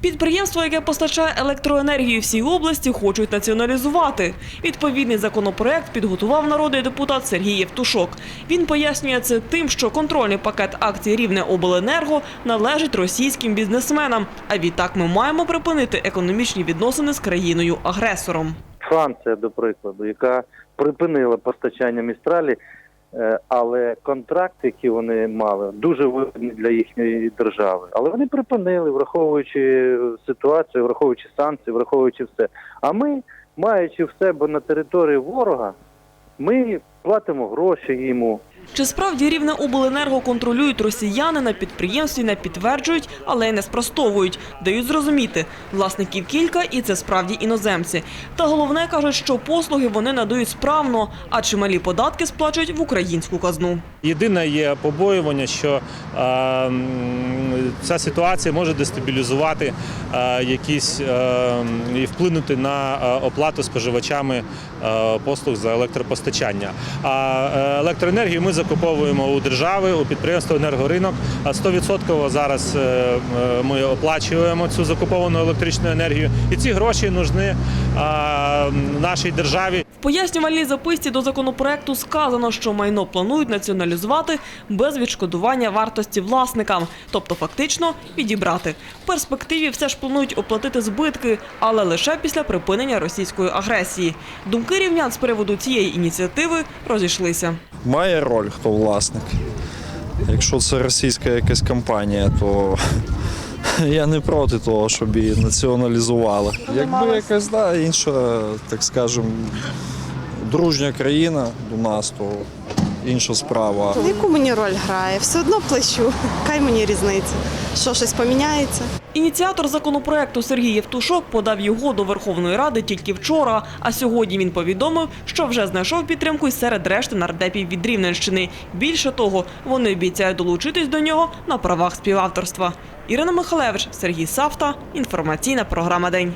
Підприємство, яке постачає електроенергію всій області, хочуть націоналізувати. Відповідний законопроект підготував народний депутат Сергій Євтушок. Він пояснює це тим, що контрольний пакет акцій Рівне обленерго належить російським бізнесменам. А відтак ми маємо припинити економічні відносини з країною-агресором. Франція, до прикладу, яка припинила постачання містралі, але контракт, який вони мали, дуже вигідний для їхньої держави. Але вони припинили, враховуючи ситуацію, враховуючи санкції, враховуючи все. А ми, маючи в себе на території ворога, ми платимо гроші йому. Чи справді рівне обленерго контролюють росіяни на підприємстві, не підтверджують, але й не спростовують. Дають зрозуміти, власників кілька, і це справді іноземці. Та головне кажуть, що послуги вони надають справно, а чималі податки сплачують в українську казну. Єдине є побоювання, що ця ситуація може дестабілізувати якісь і вплинути на оплату споживачами послуг за електропостачання. А е, електроенергію ми закуповуємо у держави, у підприємства енергоринок. А 100% зараз е, ми оплачуємо цю закуповану електричну енергію, і ці гроші нужні нашій державі. В пояснювальній записці до законопроекту сказано, що майно планують націоналізувати без відшкодування вартості власникам, тобто фактично відібрати. В перспективі все ж планують оплатити збитки, але лише після припинення російської агресії. Думки рівнян з приводу цієї ініціативи розійшлися. Має роль хто власник. Якщо це російська якась компанія, то я не проти того, щоб її націоналізували. Якби якась да, інша, так скажемо, дружня країна до нас, то інша справа. Яку мені роль грає? Все одно плачу. Хай мені різниця. Що щось поміняється? Ініціатор законопроекту Сергій Євтушок подав його до Верховної Ради тільки вчора. А сьогодні він повідомив, що вже знайшов підтримку й серед решти нардепів від Рівненщини. Більше того, вони обіцяють долучитись до нього на правах співавторства. Ірина Михалевич, Сергій Савта. Інформаційна програма День.